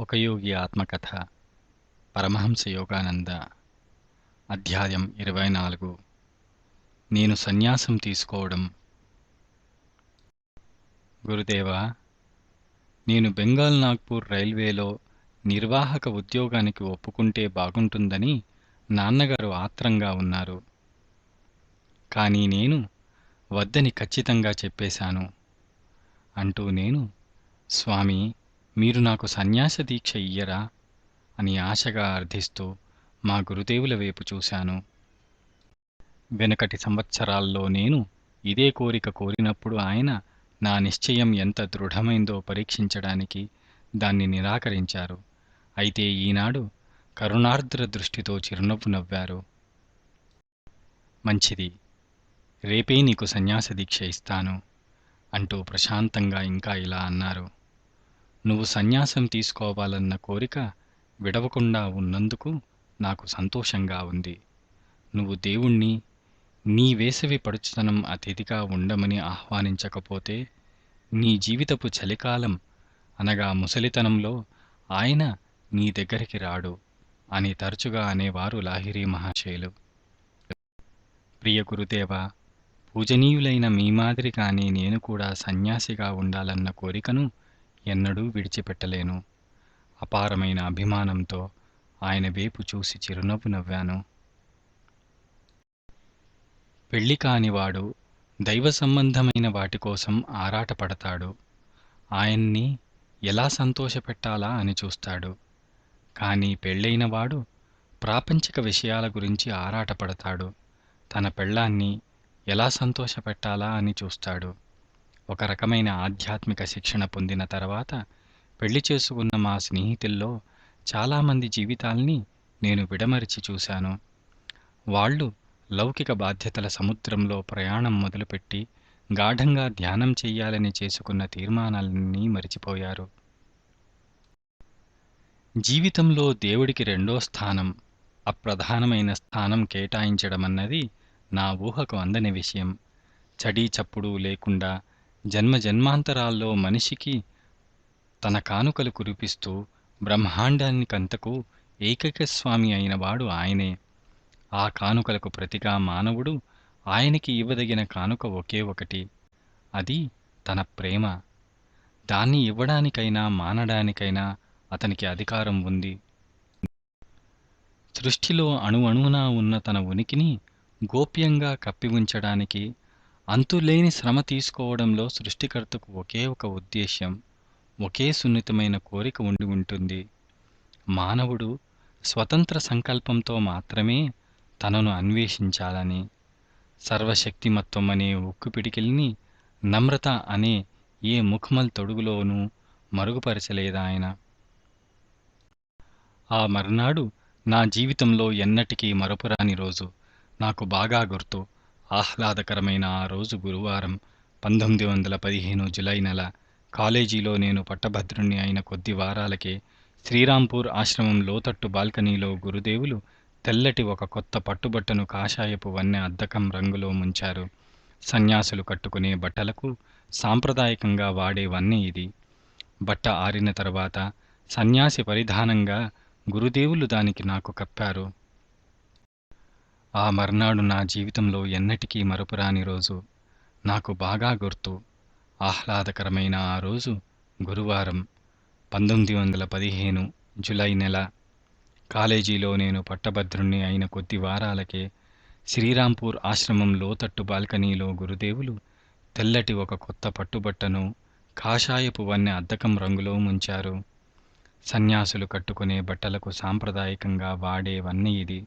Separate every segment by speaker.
Speaker 1: ఒక యోగి ఆత్మకథ పరమహంస యోగానంద అధ్యాయం ఇరవై నాలుగు. నేను సన్యాసం తీసుకోవడం. గురుదేవా నేను బెంగాల్ నాగ్పూర్ రైల్వేలో నిర్వాహక ఉద్యోగానికి ఒప్పుకుంటే బాగుంటుందని నాన్నగారు ఆత్రంగా ఉన్నారు. కానీ నేను వద్దని ఖచ్చితంగా చెప్పేశాను. అంటూ నేను స్వామి మీరు నాకు సన్యాస దీక్ష ఇయ్యరా? అని ఆశగా అర్థిస్తూ మా గురుదేవుల వైపు చూశాను. వెనకటి సంవత్సరాల్లో నేను ఇదే కోరిక కోరినప్పుడు ఆయన నా నిశ్చయం ఎంత దృఢమైందో పరీక్షించడానికి దాన్ని నిరాకరించారు. అయితే ఈనాడు కరుణార్ద్ర దృష్టితో చిరునవ్వు నవ్వారు. మంచిది. రేపే నీకు సన్యాస దీక్ష ఇస్తాను అంటూ ప్రశాంతంగా ఇంకా ఇలా అన్నారు. నువ్వు సన్యాసం తీసుకోవాలన్న కోరిక విడవకుండా ఉన్నందుకు నాకు సంతోషంగా ఉంది. నువ్వు దేవుణ్ణి నీ వేసవి పడుచుతనం అతిథిగా ఉండమని ఆహ్వానించకపోతే నీ జీవితపు చలికాలం అనగా ముసలితనంలో ఆయన నీ దగ్గరికి రాడు అని తరచుగా అనేవారు లాహిరి మహాశయులు ప్రియ గురుదేవా పూజనీయులైన మీ మాదిరిగానే నేను కూడా సన్యాసిగా ఉండాలన్న కోరికను ఎన్నడూ విడిచిపెట్టలేను. అపారమైన అభిమానంతో ఆయన వేపు చూసి చిరునవ్వు నవ్వాను. పెళ్ళి కానివాడు దైవ సంబంధమైన వాటి కోసం ఆరాటపడతాడు. ఆయన్ని ఎలా సంతోషపెట్టాలా అని చూస్తాడు. కానీ పెళ్ళైనవాడు ప్రాపంచిక విషయాల గురించి ఆరాటపడతాడు. తన పెళ్ళాన్ని ఎలా సంతోషపెట్టాలా అని చూస్తాడు. ఒక రకమైన ఆధ్యాత్మిక శిక్షణ పొందిన తర్వాత పెళ్ళి చేసుకున్న మా స్నేహితుల్లో చాలామంది జీవితాల్ని నేను విడమరిచి చూశాను. వాళ్ళు లౌకిక బాధ్యతల సముద్రంలో ప్రయాణం మొదలుపెట్టి గాఢంగా ధ్యానం చెయ్యాలని చేసుకున్న తీర్మానాలన్నీ మరిచిపోయారు. జీవితంలో దేవుడికి రెండో స్థానం అప్రధానమైన స్థానం కేటాయించడమన్నది నా ఊహకు అందని విషయం. చడీ చప్పుడు లేకుండా జన్మ జన్మాంతరాల్లో మనిషికి తన కానుకలు కురిపిస్తూ బ్రహ్మాండానికంతకు ఏకైక స్వామి అయినవాడు ఆయనే. ఆ కానుకలకు ప్రతిగా మానవుడు ఆయనకి ఇవ్వదగిన కానుక ఒకే ఒకటి. అది తన ప్రేమ. దాన్ని ఇవ్వడానికైనా మానడానికైనా అతనికి అధికారం ఉంది. సృష్టిలో అణువణువునా ఉన్న తన ఉనికిని గోప్యంగా కప్పి ఉంచడానికి అంతులేని శ్రమ తీసుకోవడంలో సృష్టికర్తకు ఒకే ఒక ఉద్దేశ్యం ఒకే సున్నితమైన కోరిక ఉండి ఉంటుంది. మానవుడు స్వతంత్ర సంకల్పంతో మాత్రమే తనను అన్వేషించాలని సర్వశక్తిమత్వం అనే ఉక్కు పిడికిల్ని నమ్రత అనే ఏ ముఖమల్ తొడుగులోనూ మరుగుపరచలేదాయన ఆ మర్నాడు నా జీవితంలో ఎన్నటికీ మరపురాని రోజు. నాకు బాగా గుర్తు. ఆహ్లాదకరమైన ఆ రోజు గురువారం పంతొమ్మిది వందల పదిహేను జులై నెల కాలేజీలో నేను పట్టభద్రుణ్ణి అయిన కొద్ది వారాలకే శ్రీరాంపూర్ ఆశ్రమం లోతట్టు బాల్కనీలో గురుదేవులు తెల్లటి ఒక కొత్త పట్టుబట్టను కాషాయపు వన్నె అద్దకం రంగులో ముంచారు. సన్యాసులు కట్టుకునే బట్టలకు సాంప్రదాయకంగా వాడే వన్నె ఇది. బట్ట ఆరిన తర్వాత సన్యాసి పరిధానంగా గురుదేవులు దానికి నాకు కప్పారు. ఆ మర్నాడు నా జీవితంలో ఎన్నటికీ మరపురాని రోజు. నాకు బాగా గుర్తు. ఆహ్లాదకరమైన ఆ రోజు గురువారం పంతొమ్మిది వందల పదిహేను జులై నెల. కాలేజీలో నేను పట్టభద్రుణ్ణి అయిన కొద్ది వారాలకే శ్రీరాంపూర్ ఆశ్రమం లోతట్టు బాల్కనీలో గురుదేవులు తెల్లటి ఒక కొత్త పట్టుబట్టను కాషాయపు వన్నె అద్దకం రంగులో ముంచారు. సన్యాసులు కట్టుకునే బట్టలకు సాంప్రదాయకంగా వాడే వన్నె ఇది.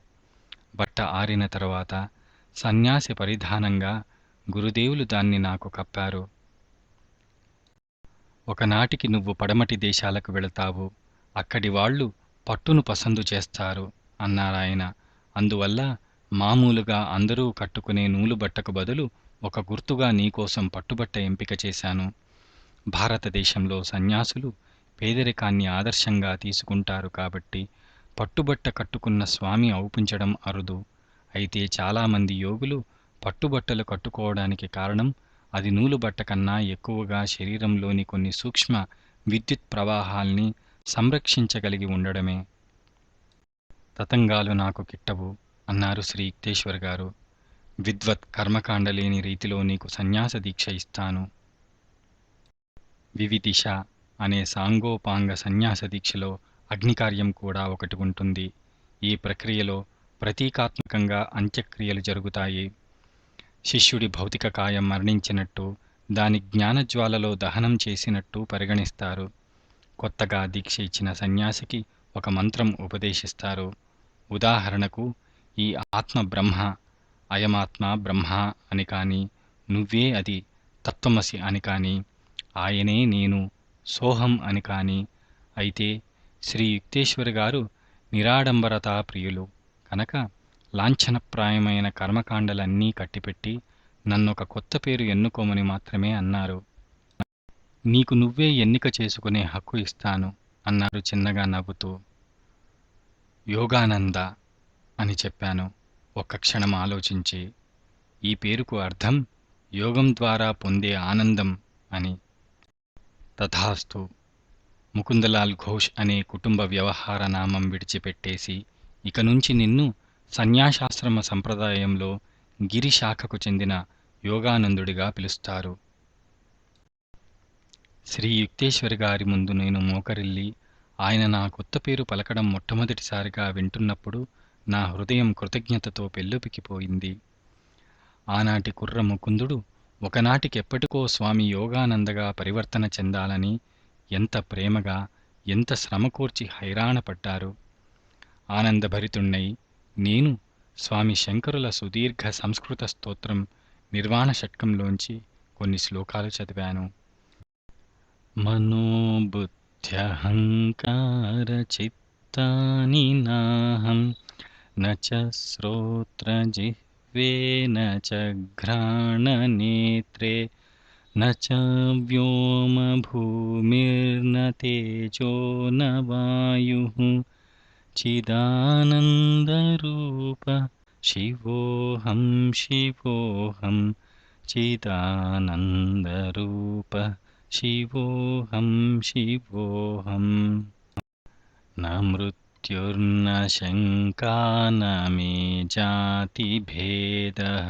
Speaker 1: బట్ట ఆరిన తర్వాత సన్యాసి పరిధానంగా గురుదేవులు దాన్ని నాకు కప్పారు. ఒకనాటికి నువ్వు పడమటి దేశాలకు వెళతావు అక్కడి వాళ్ళు పట్టును పసందు చేస్తారు అన్నారాయన అందువల్ల మామూలుగా అందరూ కట్టుకునే నూలు బట్టకు బదులు ఒక గుర్తుగా నీకోసం పట్టుబట్ట ఎంపిక చేశాను. భారతదేశంలో సన్యాసులు పేదరికాన్ని ఆదర్శంగా తీసుకుంటారు కాబట్టి పట్టుబట్ట కట్టుకున్న స్వామి ఔపించడం అరుదు. అయితే చాలామంది యోగులు పట్టుబట్టలు కట్టుకోవడానికి కారణం అది నూలు బట్ట కన్నా ఎక్కువగా శరీరంలోని కొన్ని సూక్ష్మ విద్యుత్ ప్రవాహాల్ని సంరక్షించగలిగి ఉండడమే. తతంగాలు నాకు కిట్టవు అన్నారు శ్రీ యుక్తేశ్వర్ గారు. విద్వత్ కర్మకాండ లేని రీతిలో నీకు సన్యాస దీక్ష ఇస్తాను. వివిదిష అనే సాంగోపాంగ సన్యాస దీక్షలో అగ్నికార్యం కూడా ఒకటి ఉంటుంది. ఈ ప్రక్రియలో ప్రతీకాత్మకంగా అంత్యక్రియలు జరుగుతాయి. శిష్యుడి భౌతిక కాయం మరణించినట్టు దాని జ్ఞానజ్వాలలో దహనం చేసినట్టు పరిగణిస్తారు. కొత్తగా దీక్ష ఇచ్చిన సన్యాసికి ఒక మంత్రం ఉపదేశిస్తారు. ఉదాహరణకు ఈ ఆత్మ బ్రహ్మ అయమాత్మ బ్రహ్మ అని కానీ నువ్వే అది తత్వమసి అని కానీ ఆయనే నేను సోహం అని కానీ అయితే శ్రీ యుక్తేశ్వరి గారు నిరాడంబరతా ప్రియులు. కనుక లాంఛనప్రాయమైన కర్మకాండలన్నీ కట్టిపెట్టి నన్నొక కొత్త పేరు ఎన్నుకోమని మాత్రమే అన్నారు. నీకు నువ్వే ఎన్నిక చేసుకునే హక్కు ఇస్తాను అన్నారు చిన్నగా నవ్వుతూ. యోగానంద అని చెప్పాను. ఒక్క క్షణం ఆలోచించి. ఈ పేరుకు అర్థం యోగం ద్వారా పొందే ఆనందం అని. తథాస్తు. ముకుందలాల్ ఘోష్ అనే కుటుంబ వ్యవహార నామం విడిచిపెట్టేసి ఇక నుంచి నిన్ను సన్యాసాశ్రమ సంప్రదాయంలో గిరి శాఖకు చెందిన యోగానందుడిగా పిలుస్తారు. శ్రీ యుక్తేశ్వరి గారి ముందు నేను మోకరిల్లి ఆయన నా కొత్త పేరు పలకడం మొట్టమొదటిసారిగా వింటున్నప్పుడు నా హృదయం కృతజ్ఞతతో పెల్లుపికిపోయింది ఆనాటి కుర్ర ముకుందుడు ఒకనాటికెప్పటికో స్వామి యోగానందగా పరివర్తన చెందాలని ఎంత ప్రేమగా ఎంత శ్రమకూర్చి హైరాణపడ్డారు ఆనందభరితుణ్ణై నేను స్వామి శంకరుల సుదీర్ఘ సంస్కృత స్తోత్రం నిర్వాణ షట్కంలోంచి కొన్ని శ్లోకాలు చదివాను. మనోబుద్ధ్యహంకారచిత్తాని నాహం నచ శ్రోత్రజిహ్వే నచ చ ఘ్రాణనేత్రే न च व्योमभूमिर्न तेजो न वायुः चिदानन्दरूप शिवोऽहं शिवोऽहं चिदानन्दरूप शिवोऽहं शिवोऽहम् न मृत्युर्न शङ्का न मे जातिभेदः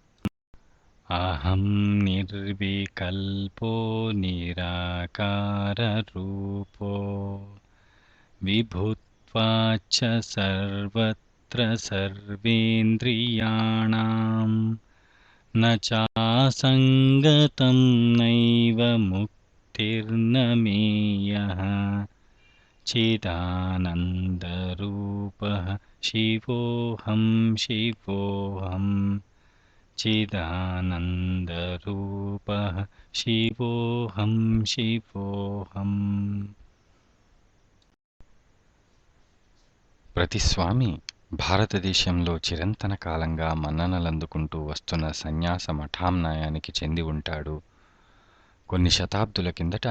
Speaker 1: अहं निर्विकल्पो निराकाररूपो विभुत्वाच्च सर्वत्र सर्वेन्द्रियाणां न चासङ्गतं नैव मुक्तिर्न मेयः चिदानन्दरूपः शिवोऽहं शिवोऽहम् चिदानन्दरूपः शिवोऽहं शिवोऽहम् ప్రతి స్వామి భారతదేశంలో చిరంతన కాలంగా మన్ననలందుకుంటూ వస్తున్న సన్యాస మఠాంనాయానికి చెంది ఉంటాడు కొన్ని శతాబ్దుల కిందట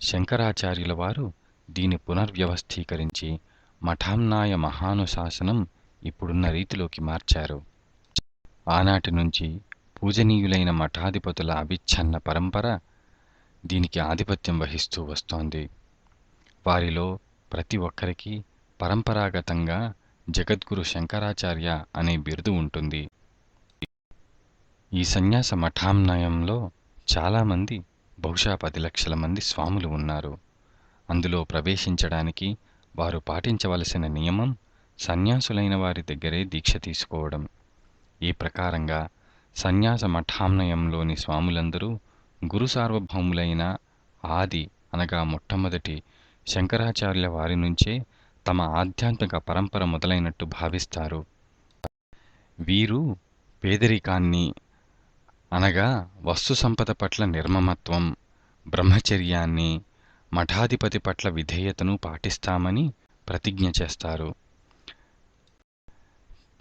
Speaker 1: శంకరాచార్యుల వారు దీని పునర్వ్యవస్థీకరించి మఠాంనాయ మహానుశాసనం ఇప్పుడున్న రీతిలోకి మార్చారు ఆనాటి నుంచి పూజనీయులైన మఠాధిపతుల అవిచ్ఛన్న పరంపర దీనికి ఆధిపత్యం వహిస్తూ వస్తోంది. వారిలో ప్రతి ఒక్కరికి పరంపరాగతంగా జగద్గురు శంకరాచార్య అనే బిరుదు ఉంటుంది. ఈ సన్యాస మఠాన్నయంలో చాలామంది బహుశా పది లక్షల మంది స్వాములు ఉన్నారు. అందులో ప్రవేశించడానికి వారు పాటించవలసిన నియమం సన్యాసులైన వారి దగ్గరే దీక్ష తీసుకోవడం. ఈ ప్రకారంగా సన్యాస మఠాంనయంలోని స్వాములందరూ గురు సార్వభౌములైన ఆది అనగా మొట్టమొదటి శంకరాచార్యుల వారి నుంచే తమ ఆధ్యాత్మిక పరంపర మొదలైనట్టు భావిస్తారు. వీరు పేదరికాన్ని అనగా వస్తు సంపద పట్ల నిర్మమత్వం బ్రహ్మచర్యాన్ని మఠాధిపతి పట్ల విధేయతను పాటిస్తామని ప్రతిజ్ఞ చేస్తారు.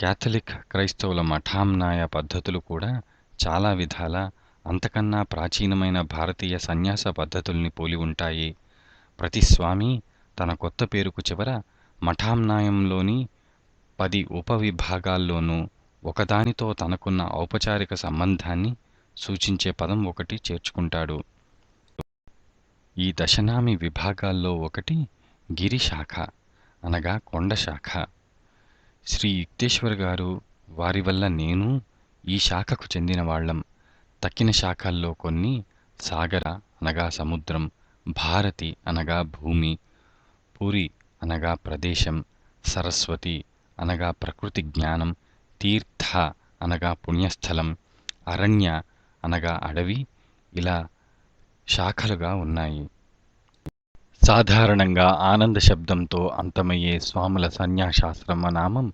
Speaker 1: క్యాథలిక్ క్రైస్తవుల మఠాంనాయ పద్ధతులు కూడా చాలా విధాల అంతకన్నా ప్రాచీనమైన భారతీయ సన్యాస పద్ధతుల్ని పోలి ఉంటాయి. ప్రతి స్వామి తన కొత్త పేరుకు చివర మఠాంనాయంలోని పది ఉపవిభాగాల్లోనూ ఒకదానితో తనకున్న ఔపచారిక సంబంధాన్ని సూచించే పదం ఒకటి చేర్చుకుంటాడు. ఈ దశనామి విభాగాల్లో ఒకటి గిరిశాఖ అనగా కొండ శాఖ శ్రీ యుక్తేశ్వర్ గారు వారి వల్ల నేను ఈ శాఖకు చెందిన వాళ్ళం. తక్కిన శాఖల్లో కొన్ని సాగర అనగా సముద్రం భారతి అనగా భూమి పురి అనగా ప్రదేశం సరస్వతి అనగా ప్రకృతి జ్ఞానం తీర్థ అనగా పుణ్యస్థలం అరణ్య అనగా అడవి ఇలా శాఖలుగా ఉన్నాయి. సాధారణంగా ఆనంద శబ్దంతో అంతమయ్యే స్వాముల సన్యాసాశ్రమ నామం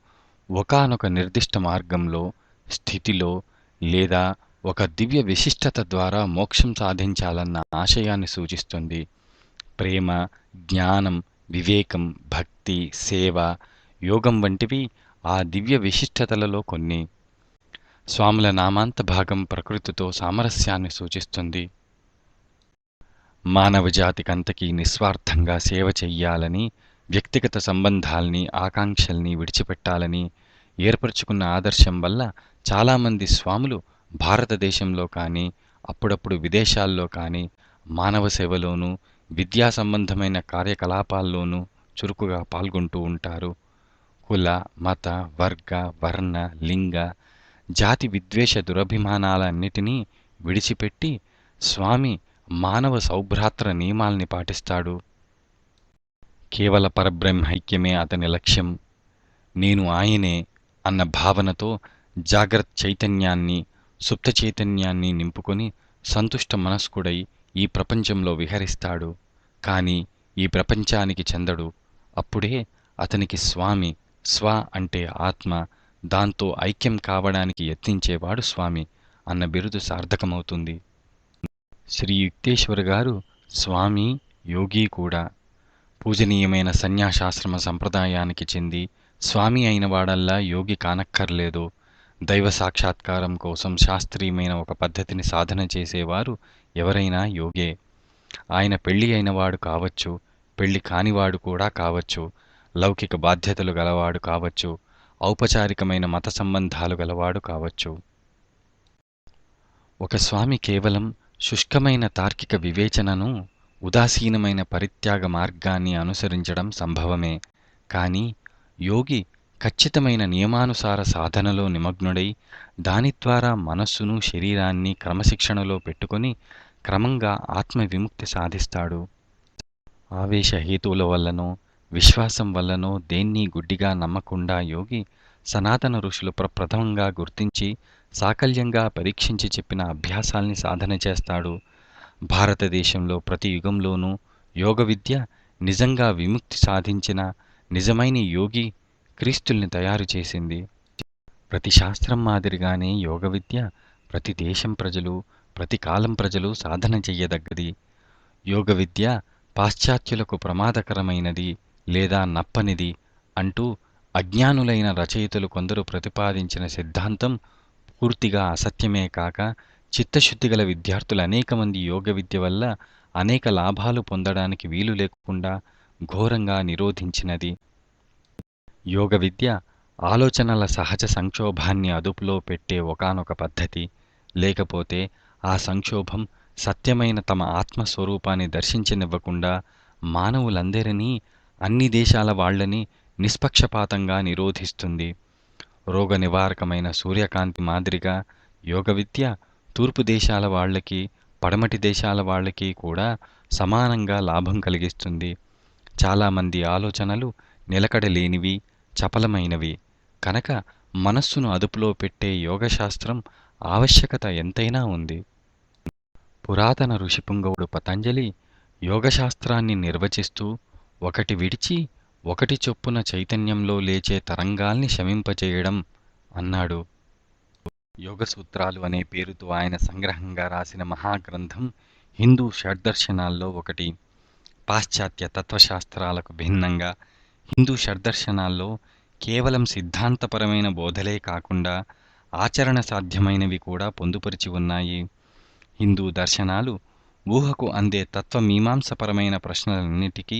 Speaker 1: ఒకానొక నిర్దిష్ట మార్గంలో స్థితిలో లేదా ఒక దివ్య విశిష్టత ద్వారా మోక్షం సాధించాలన్న ఆశయాన్ని సూచిస్తుంది. ప్రేమ జ్ఞానం వివేకం భక్తి సేవ యోగం వంటివి ఆ దివ్య విశిష్టతలలో కొన్ని. స్వాముల నామాంత భాగం ప్రకృతితో సామరస్యాన్ని సూచిస్తుంది. మానవజాతికంతకీ నిస్వార్థంగా సేవ చెయ్యాలని వ్యక్తిగత సంబంధాల్ని ఆకాంక్షల్ని విడిచిపెట్టాలని ఏర్పరచుకున్న ఆదర్శం వల్ల చాలామంది స్వాములు భారతదేశంలో కానీ అప్పుడప్పుడు విదేశాల్లో కానీ మానవ సేవలోనూ విద్యా సంబంధమైన కార్యకలాపాల్లోనూ చురుకుగా పాల్గొంటూ ఉంటారు. కుల మత వర్గ వర్ణ లింగ జాతి విద్వేష దురభిమానాలన్నిటినీ విడిచిపెట్టి స్వామి మానవ సౌభ్రాత్ర నియమాల్ని పాటిస్తాడు. కేవల పరబ్రహ్మైక్యమే అతని లక్ష్యం. నేను ఆయనే అన్న భావనతో జాగ్రత్త చైతన్యాన్ని సుప్త చైతన్యాన్ని నింపుకొని సంతుష్ట మనస్కుడై ఈ ప్రపంచంలో విహరిస్తాడు. కాని ఈ ప్రపంచానికి చెందడు. అప్పుడే అతనికి స్వామి స్వ అంటే ఆత్మ దాంతో ఐక్యం కావడానికి యత్నించేవాడు స్వామి అన్న బిరుదు సార్థకమవుతుంది. శ్రీ యుక్తేశ్వర్ గారు స్వామి యోగి కూడా. పూజనీయమైన సన్యాసాశ్రమ సంప్రదాయానికి చెంది స్వామి అయిన వాడల్లా యోగి కానక్కర్లేదు. దైవ సాక్షాత్కారం కోసం శాస్త్రీయమైన ఒక పద్ధతిని సాధన చేసేవారు ఎవరైనా యోగే. ఆయన పెళ్ళి అయినవాడు కావచ్చు పెళ్ళి కానివాడు కూడా కావచ్చు లౌకిక బాధ్యతలు గలవాడు కావచ్చు ఔపచారికమైన మత సంబంధాలు గలవాడు కావచ్చు. ఒక స్వామి కేవలం శుష్కమైన తార్కిక వివేచనను ఉదాసీనమైన పరిత్యాగ మార్గాన్ని అనుసరించడం సంభవమే. కానీ యోగి ఖచ్చితమైన నియమానుసార సాధనలో నిమగ్నుడై దాని ద్వారా మనస్సును శరీరాన్ని క్రమశిక్షణలో పెట్టుకొని క్రమంగా ఆత్మవిముక్తి సాధిస్తాడు. ఆవేశ హేతువుల వల్లనో విశ్వాసం వల్లనో దేన్ని గుడ్డిగా నమ్మకుండా యోగి సనాతన ఋషులు ప్రప్రథమంగా గుర్తించి సాకల్యంగా పరీక్షించి చెప్పిన అభ్యాసాల్ని సాధన చేస్తాడు. భారతదేశంలో ప్రతి యుగంలోనూ యోగ విద్య నిజంగా విముక్తి సాధించిన నిజమైన యోగి క్రీస్తుల్ని తయారు చేసింది. ప్రతి శాస్త్రం మాదిరిగానే యోగ విద్య ప్రతి దేశం ప్రజలు ప్రతి కాలం ప్రజలు సాధన చెయ్యదగ్గది. యోగ విద్య పాశ్చాత్యులకు ప్రమాదకరమైనది లేదా నప్పనిది అంటూ అజ్ఞానులైన రచయితలు కొందరు ప్రతిపాదించిన సిద్ధాంతం పూర్తిగా అసత్యమే కాక చిత్తశుద్ధి గల విద్యార్థులు అనేక మంది యోగ విద్య వల్ల అనేక లాభాలు పొందడానికి వీలు లేకుండా ఘోరంగా నిరోధించినది. యోగ విద్య ఆలోచనల సహజ సంక్షోభాన్ని అదుపులో పెట్టే ఒకానొక పద్ధతి. లేకపోతే ఆ సంక్షోభం సత్యమైన తమ ఆత్మస్వరూపాన్ని దర్శించనివ్వకుండా మానవులందరినీ అన్ని దేశాల వాళ్ళని నిష్పక్షపాతంగా నిరోధిస్తుంది. రోగ నివారకమైన సూర్యకాంతి మాదిరిగా యోగ విద్య తూర్పు దేశాల వాళ్ళకి పడమటి దేశాల వాళ్ళకి కూడా సమానంగా లాభం కలిగిస్తుంది. చాలామంది ఆలోచనలు నిలకడలేనివి చపలమైనవి. కనుక మనస్సును అదుపులో పెట్టే యోగశాస్త్రం ఆవశ్యకత ఎంతైనా ఉంది. పురాతన ఋషిపుంగవుడు పతంజలి యోగశాస్త్రాన్ని నిర్వచిస్తూ ఒకటి విడిచి ఒకటి చొప్పున చైతన్యంలో లేచే తరంగాల్ని శమింపచేయడం అన్నాడు. యోగ సూత్రాలు అనే పేరుతో ఆయన సంగ్రహంగా రాసిన మహాగ్రంథం హిందూ షడ్దర్శనాల్లో ఒకటి. పాశ్చాత్య తత్వశాస్త్రాలకు భిన్నంగా హిందూ షడ్దర్శనాల్లో కేవలం సిద్ధాంతపరమైన బోధలే కాకుండా ఆచరణ సాధ్యమైనవి కూడా పొందుపరిచి ఉన్నాయి. హిందూ దర్శనాలు ఊహకు అందే తత్వమీమాంసపరమైన ప్రశ్నలన్నిటికీ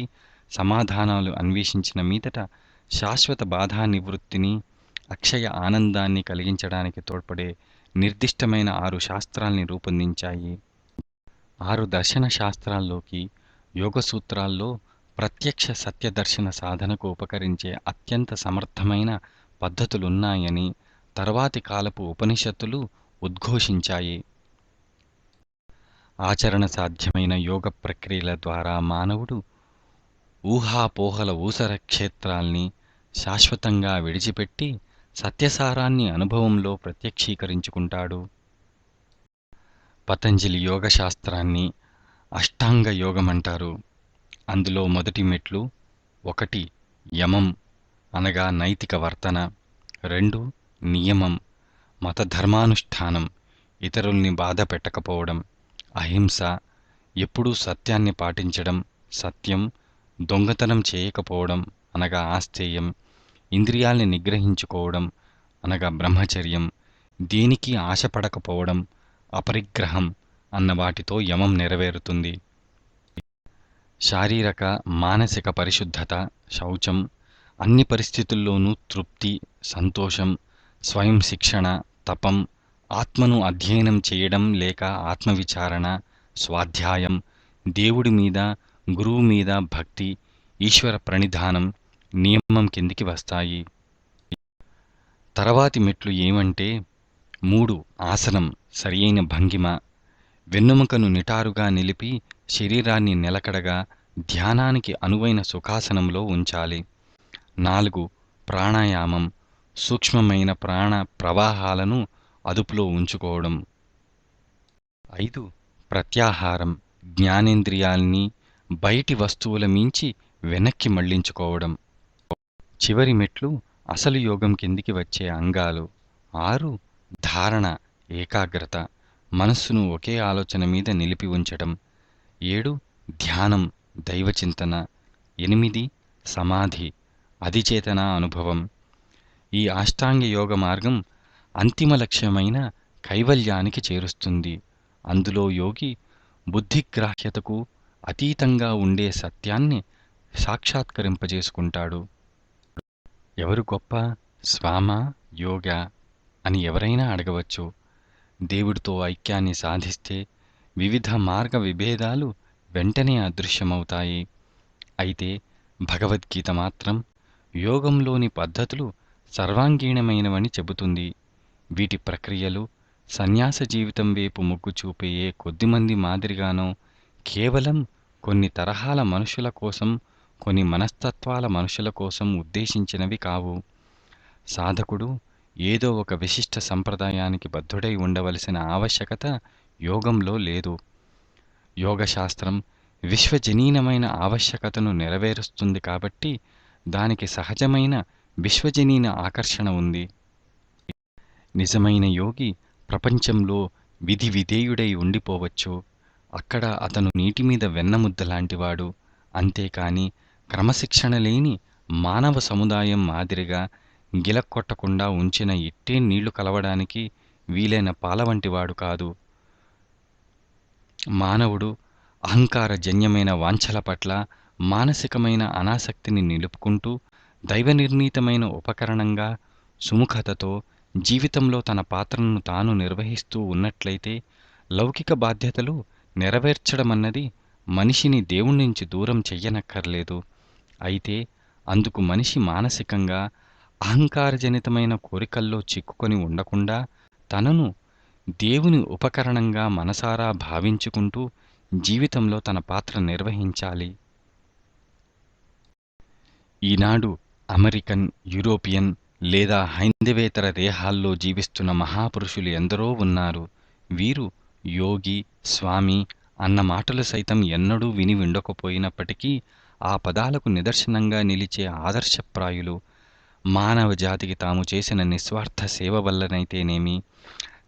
Speaker 1: సమాధానాలు అన్వేషించిన మీదట శాశ్వత బాధా నివృత్తిని అక్షయ ఆనందాన్ని కలిగించడానికి తోడ్పడే నిర్దిష్టమైన ఆరు శాస్త్రాల్ని రూపొందించాయి. ఆరు దర్శన శాస్త్రాల్లోకి యోగ సూత్రాల్లో ప్రత్యక్ష సత్యదర్శన సాధనకు ఉపకరించే అత్యంత సమర్థమైన పద్ధతులున్నాయని తర్వాతి కాలపు ఉపనిషత్తులు ఉద్ఘోషించాయి. ఆచరణ సాధ్యమైన యోగ ప్రక్రియల ద్వారా మానవుడు ఊహాపోహల ఊసర క్షేత్రాల్ని శాశ్వతంగా విడిచిపెట్టి సత్యసారాన్ని అనుభవంలో ప్రత్యక్షీకరించుకుంటాడు. పతంజలి యోగ శాస్త్రాన్ని అష్టాంగ యోగమంటారు. అందులో మొదటి మెట్లు ఒకటి యమం అనగా నైతిక వర్తన రెండు నియమం మత ధర్మానుష్ఠానం ఇతరుల్ని బాధ పెట్టకపోవడం అహింస ఎప్పుడూ సత్యాన్ని పాటించడం సత్యం దొంగతనం చేయకపోవడం అనగా ఆస్థేయం ఇంద్రియాల్ని నిగ్రహించుకోవడం అనగా బ్రహ్మచర్యం. దేనికి ఆశపడకపోవడం అపరిగ్రహం అన్న వాటితో యమం నెరవేరుతుంది. శారీరక మానసిక పరిశుద్ధత శౌచం అన్ని పరిస్థితుల్లోనూ తృప్తి సంతోషం స్వయం శిక్షణ తపం ఆత్మను అధ్యయనం చేయడం లేక ఆత్మవిచారణ స్వాధ్యాయం దేవుడి మీద గురువు మీద భక్తి ఈశ్వర ప్రణిధానం నియమం కిందికి వస్తాయి. తర్వాతి మెట్లు ఏమంటే మూడు ఆసనం సరియైన భంగిమ. వెన్నెముకను నిటారుగా నిలిపి శరీరాన్ని నిలకడగా ధ్యానానికి అనువైన సుఖాసనంలో ఉంచాలి. నాలుగు ప్రాణాయామం సూక్ష్మమైన ప్రాణ ప్రవాహాలను అదుపులో ఉంచుకోవడం. ఐదు ప్రత్యాహారం జ్ఞానేంద్రియాల్ని బయటి వస్తువుల మించి వెనక్కి మళ్ళించుకోవడం. చివరి మెట్లు అసలు యోగం కిందికి వచ్చే అంగాలు. ఆరు ధారణ ఏకాగ్రత. మనస్సును ఒకే ఆలోచన మీద నిలిపి ఉంచడం. ఏడు ధ్యానం దైవచింతన. ఎనిమిది సమాధి అధిచేతన అనుభవం. ఈ అష్టాంగ యోగ మార్గం అంతిమ లక్ష్యమైన కైవల్యానికి చేరుస్తుంది. అందులో యోగి బుద్ధిగ్రాహ్యతకు అతీతంగా ఉండే సత్యాన్ని సాక్షాత్కరింపజేసుకుంటాడు. ఎవరు గొప్ప? స్వామ? యోగ? అని ఎవరైనా అడగవచ్చు. దేవుడితో ఐక్యాన్ని సాధిస్తే వివిధ మార్గ విభేదాలు వెంటనే అదృశ్యమవుతాయి. అయితే భగవద్గీత మాత్రం యోగంలోని పద్ధతులు సర్వాంగీణమైనవని చెబుతుంది. వీటి ప్రక్రియలు సన్యాస జీవితం వైపు మొగ్గు చూపే కొద్దిమంది మాదిరిగానో కేవలం కొన్ని తరహాల మనుషుల కోసం కొన్ని మనస్తత్వాల మనుషుల కోసం ఉద్దేశించినవి కావు. సాధకుడు ఏదో ఒక విశిష్ట సంప్రదాయానికి బద్ధుడై ఉండవలసిన ఆవశ్యకత యోగంలో లేదు. యోగశాస్త్రం విశ్వజనీనమైన ఆవశ్యకతను నెరవేరుస్తుంది కాబట్టి దానికి సహజమైన విశ్వజనీన ఆకర్షణ ఉంది. నిజమైన యోగి ప్రపంచంలో విధి విధేయుడై ఉండిపోవచ్చు. అక్కడ అతను నీటి మీద వెన్నముద్ద లాంటివాడు. అంతేకాని క్రమశిక్షణ లేని మానవ సముదాయం మాదిరిగా గిలక్కొట్టకుండా ఉంచిన ఇట్టే నీళ్ళు కలవడానికి వీలైన పాల వంటివాడు కాదు. మానవుడు అహంకారజన్యమైన వాంఛల పట్ల మానసికమైన అనాసక్తిని నిలుపుకుంటూ దైవనిర్ణీతమైన ఉపకరణంగా సుముఖతతో జీవితంలో తన పాత్రను తాను నిర్వహిస్తూ ఉన్నట్లయితే లౌకిక బాధ్యతలు నెరవేర్చడమన్నది మనిషిని దేవుడి నుంచి దూరం చెయ్యనక్కర్లేదు. అయితే అందుకు మనిషి మానసికంగా అహంకారజనితమైన కోరికల్లో చిక్కుకొని ఉండకుండా తనను దేవుని ఉపకరణంగా మనసారా భావించుకుంటూ జీవితంలో తన పాత్ర నిర్వహించాలి. ఈనాడు అమెరికన్ యూరోపియన్ లేదా హైందవేతర దేహాల్లో జీవిస్తున్న మహాపురుషులు ఎందరో ఉన్నారు. వీరు యోగి స్వామి అన్న మాటలు సైతం ఎన్నడూ విని ఉండకపోయినప్పటికీ ఆ పదాలకు నిదర్శనంగా నిలిచే ఆదర్శప్రాయులు మానవ జాతికి తాము చేసిన నిస్వార్థ సేవ వల్లనైతేనేమి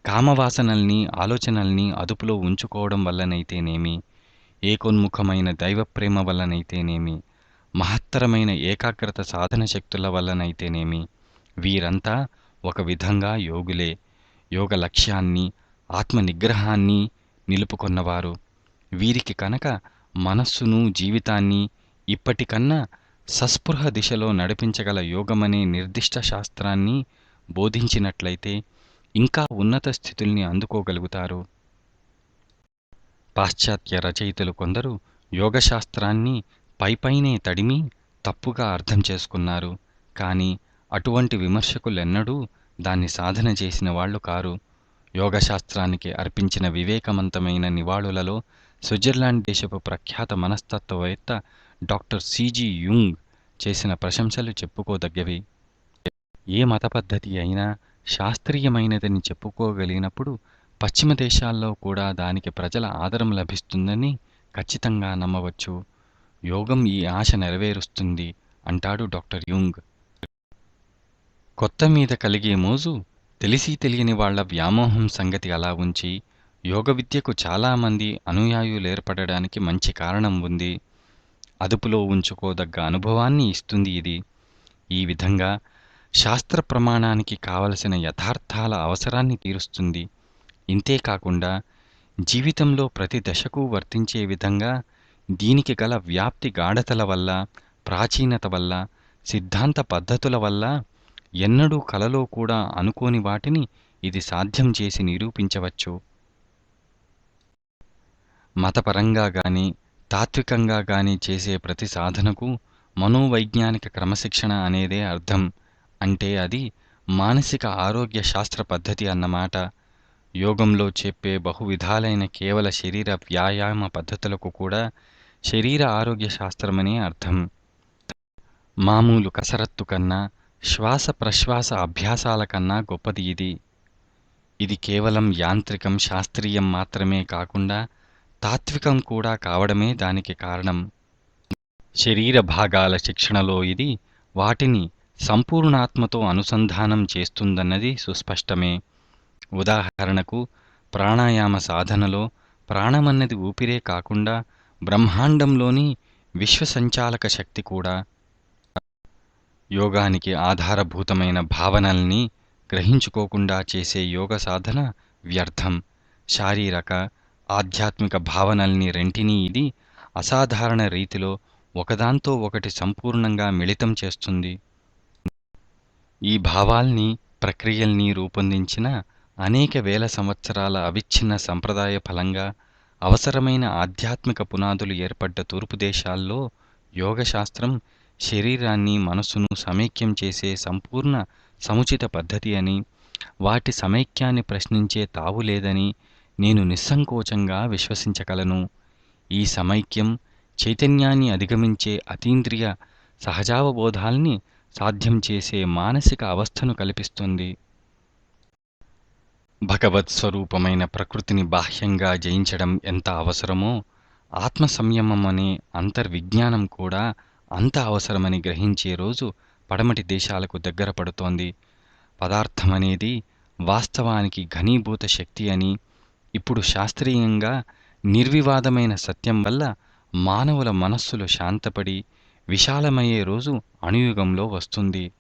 Speaker 1: కామవాసనల్ని ఆలోచనల్ని అదుపులో ఉంచుకోవడం వల్లనైతేనేమి ఏకోన్ముఖమైన దైవప్రేమ వల్లనైతేనేమి మహత్తరమైన ఏకాగ్రత సాధన శక్తుల వల్లనైతేనేమి వీరంతా ఒక విధంగా యోగులే యోగ లక్ష్యాన్ని ఆత్మ నిగ్రహాన్ని నిలుపుకొన్నవారు. వీరికి కనుక మనస్సును జీవితాన్ని ఇప్పటికన్నా సస్పృహ దిశలో నడిపించగల యోగమనే నిర్దిష్ట శాస్త్రాన్ని బోధించినట్లయితే ఇంకా ఉన్నత స్థితుల్ని అందుకోగలుగుతారు. పాశ్చాత్య రచయితలు కొందరు యోగశాస్త్రాన్ని పైపైనే తడిమి తప్పుగా అర్థం చేసుకున్నారు. కానీ అటువంటి విమర్శకులెన్నడూ దాన్ని సాధన చేసిన వాళ్ళు కారు. యోగశాస్త్రానికి అర్పించిన వివేకవంతమైన నివాళులలో స్విట్జర్లాండ్ దేశపు ప్రఖ్యాత మనస్తత్వవేత్త డాక్టర్ సిజి యుంగ్ చేసిన ప్రశంసలు చెప్పుకోదగ్గవి. ఏ మత పద్ధతి అయినా శాస్త్రీయమైనదని చెప్పుకోగలిగినప్పుడు పశ్చిమ దేశాల్లో కూడా దానికి ప్రజల ఆదరం లభిస్తుందని ఖచ్చితంగా నమ్మవచ్చు. యోగం ఈ ఆశ నెరవేరుస్తుంది అంటాడు డాక్టర్ యుంగ్. కొత్త మీద కలిగే మోజు తెలిసి తెలియని వాళ్ళ వ్యామోహం సంగతి అలా ఉంచి యోగ విద్యకు చాలామంది అనుయాయులేర్పడడానికి మంచి కారణం ఉంది. అదుపులో ఉంచుకోదగ్గ అనుభవాన్ని ఇస్తుంది ఇది. ఈ విధంగా శాస్త్ర ప్రమాణానికి కావలసిన యథార్థాల అవసరాన్ని తీరుస్తుంది. ఇంతేకాకుండా జీవితంలో ప్రతి దశకు వర్తించే విధంగా దీనికి గల వ్యాప్తి గాఢతల వల్ల ప్రాచీనత వల్ల సిద్ధాంత పద్ధతుల వల్ల ఎన్నడూ కలలో కూడా అనుకోని వాటిని ఇది సాధ్యం చేసి నిరూపించవచ్చు. మతపరంగా గాని తాత్వికంగా గాని చేసే ప్రతి సాధనకు మనోవైజ్ఞానిక క్రమశిక్షణ అనేదే అర్థం. అంటే అది మానసిక ఆరోగ్య శాస్త్ర పద్ధతి అన్నమాట. యోగంలో చెప్పే బహువిధాలైన కేవల శరీర వ్యాయామ పద్ధతులకు కూడా శరీర ఆరోగ్య శాస్త్రమనే అర్థం. మామూలు కసరత్తు కన్నా శ్వాస ప్రశ్వాస అభ్యాసాల కన్నా గొప్పది ఇది. ఇది కేవలం యాంత్రికం శాస్త్రీయం మాత్రమే కాకుండా తాత్వికం కూడా కావడమే దానికి కారణం. శరీర భాగాల శిక్షణలో ఇది వాటిని సంపూర్ణాత్మతో అనుసంధానం చేస్తుందన్నది సుస్పష్టమే. ఉదాహరణకు ప్రాణాయామ సాధనలో ప్రాణమన్నది ఊపిరే కాకుండా బ్రహ్మాండంలోని విశ్వసంచాలక శక్తి కూడా యోగానికి ఆధారభూతమైన భావనల్ని గ్రహించుకోకుండా చేసే యోగ సాధన వ్యర్థం. శారీరక ఆధ్యాత్మిక భావనల్ని రెంటినీ ఇది అసాధారణ రీతిలో ఒకదాంతో ఒకటి సంపూర్ణంగా మిళితం చేస్తుంది. ఈ భావాల్ని ప్రక్రియల్ని రూపొందించిన అనేక వేల సంవత్సరాల అవిచ్ఛిన్న సంప్రదాయ ఫలంగా అవసరమైన ఆధ్యాత్మిక పునాదులు ఏర్పడ్డ తూర్పు దేశాల్లో యోగశాస్త్రం శరీరాన్ని మనసును సమైక్యం చేసే సంపూర్ణ సముచిత పద్ధతి అని వాటి సమైక్యాన్ని ప్రశ్నించే తావు లేదని నేను నిస్సంకోచంగా విశ్వసించగలను. ఈ సమైక్యం చైతన్యాన్ని అధిగమించే అతీంద్రియ సహజావబోధాల్ని సాధ్యం చేసే మానసిక అవస్థను కల్పిస్తుంది. భగవత్ స్వరూపమైన ప్రకృతిని బాహ్యంగా జయించడం ఎంత అవసరమో ఆత్మ సంయమం అనే అంతర్విజ్ఞానం కూడా అంత అవసరమని గ్రహించే రోజు పడమటి దేశాలకు దగ్గర పడుతోంది. పదార్థమనేది వాస్తవానికి ఘనీభూత శక్తి అని ఇప్పుడు శాస్త్రీయంగా నిర్వివాదమైన సత్యం వల్ల మానవుల మనస్సులు శాంతపడి విశాలమయ్యే రోజు అణుయుగంలో వస్తుంది.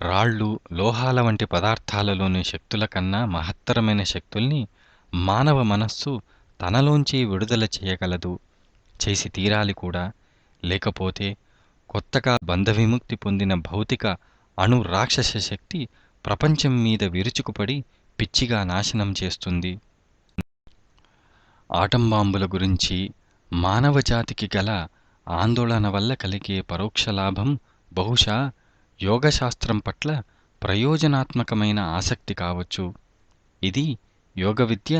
Speaker 1: రాళ్ళు లోహాల వంటి పదార్థాలలోని శక్తుల కన్నా మహత్తరమైన శక్తుల్ని మానవ మనస్సు తనలోంచి విడుదల చేయగలదు. చేసి తీరాలి కూడా. లేకపోతే కొత్తగా బంధవిముక్తి పొందిన భౌతిక అణు రాక్షస శక్తి ప్రపంచం మీద విరుచుకుపడి పిచ్చిగా నాశనం చేస్తుంది. ఆటంబాంబుల గురించి మానవజాతికి గల ఆందోళన వల్ల కలిగే పరోక్ష లాభం బహుశా యోగశాస్త్రం పట్ల ప్రయోజనాత్మకమైన ఆసక్తి కావచ్చు. ఇది యోగ విద్య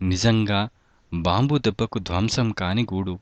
Speaker 1: నిజంగా బాంబు దెబ్బకు ధ్వంసం కాని గూడు.